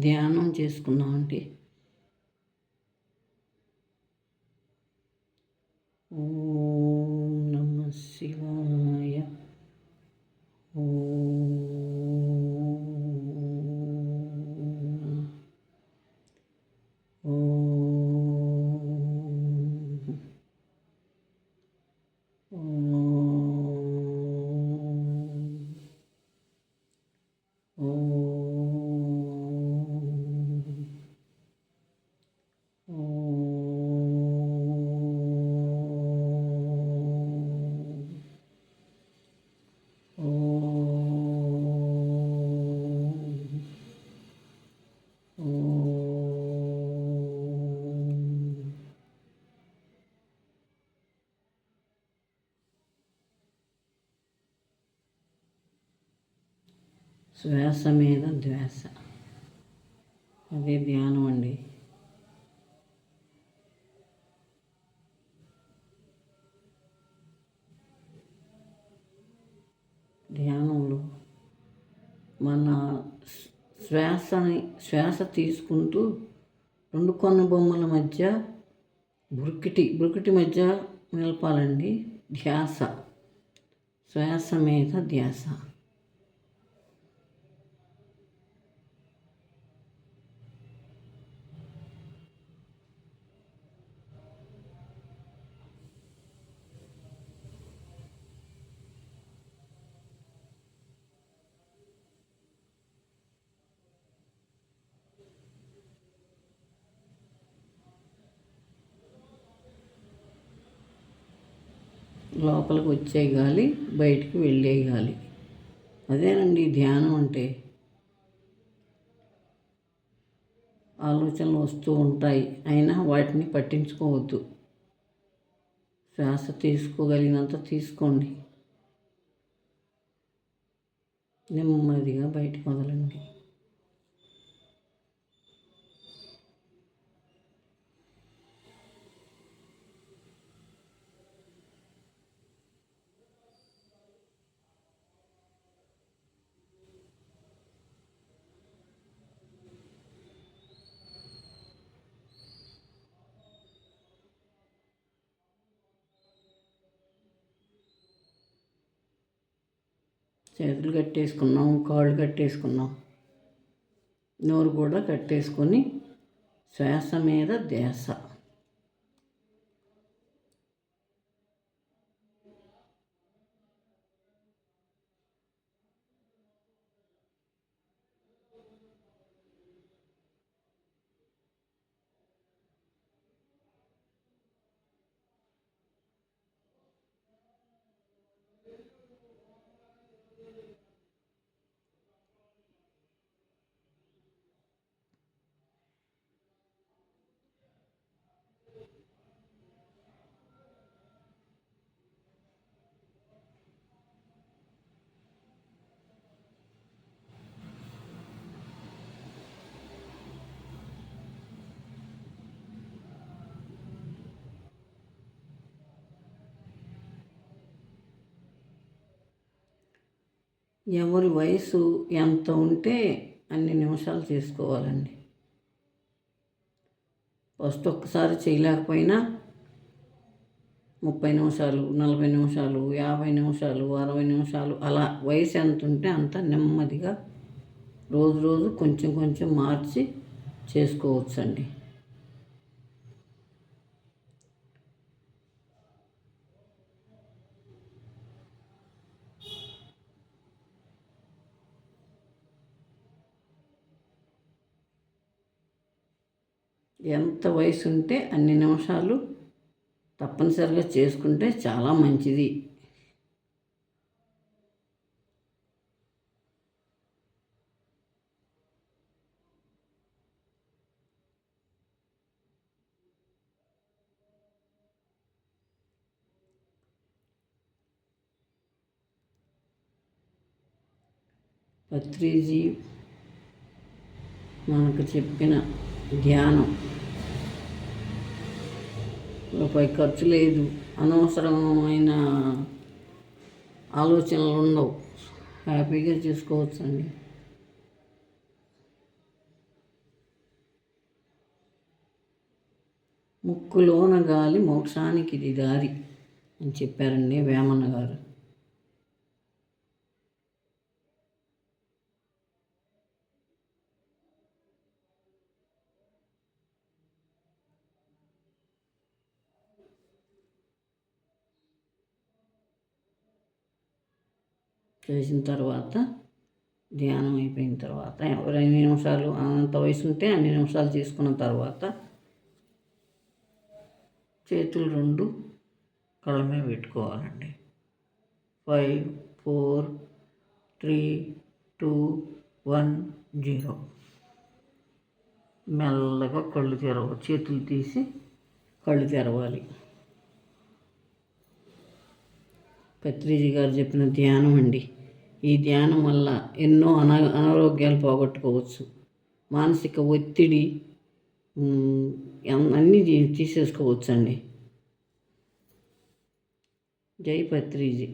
ధ్యానం చేసుకుందామండి ఓ శ్వాస మీద ధ్యాస అదే ధ్యానం అండి. ధ్యానంలో మన శ్వాసని శ్వాస తీసుకుంటూ రెండు కొన్న బొమ్మల మధ్య బురికిటి బురికిటి మధ్య నిలపాలండి. ధ్యాస. శ్వాస మీద ధ్యాస. లోపలికి వచ్చే గాలి బయటికి వెళ్ళే గాలి. అదేనండి ధ్యానం అంటే. ఆలోచనలు వస్తూ ఉంటాయి. అయినా వాటిని పట్టించుకోవద్దు. శ్వాస తీసుకోగలిగినంత తీసుకోండి. నెమ్మదిగా బయటకు వదలండి. చేతులు కట్టేసుకున్నాం కాళ్ళు కట్టేసుకున్నాం. నోరు కూడా కట్టేసుకొని శ్వాస మీద ధ్యాస. ఎవరి వయసు ఎంత ఉంటే అన్ని నిమిషాలు చేసుకోవాలండి ఫస్ట్ ఒక్కసారి చేయలేకపోయినా ముప్పై నిమిషాలు నలభై నిమిషాలు యాభై నిమిషాలు అరవై నిమిషాలు అలా వయసు ఎంత ఉంటే అంత నెమ్మదిగా రోజు రోజు కొంచెం కొంచెం మార్చి చేసుకోవచ్చండి. ఎంత వయసు ఉంటే అన్ని నిమిషాలు తప్పనిసరిగా చేసుకుంటే చాలా మంచిది. పత్రిజీ మనకు చెప్పిన ధ్యానం రూపాయి ఖర్చు లేదు. అనవసరమైన ఆలోచనలు ఉండవు. హ్యాపీగా చేసుకోవచ్చండి. ముక్కులోన గాలి మోక్షానికి ఇది దారి అని చెప్పారండి వేమన్న గారు. చేసిన తర్వాత ధ్యానం అయిపోయిన తర్వాత ఒక ఎన్ని నిమిషాలు అంత వయసు ఉంటే అన్ని నిమిషాలు తీసుకున్న తర్వాత చేతులు రెండు కళ్ళ మీద పెట్టుకోవాలండి. Five four three two one zero. మెల్లగా కళ్ళు తెరవ చేతులు తీసి కళ్ళు తెరవాలి. పత్రిజీ గారు చెప్పిన ధ్యానం అండి. ఈ ధ్యానం వల్ల ఎన్నో అనా అనారోగ్యాలు పోగొట్టుకోవచ్చు. మానసిక ఒత్తిడి అన్నీ తీసేసుకోవచ్చండి. జై పత్రిజీ.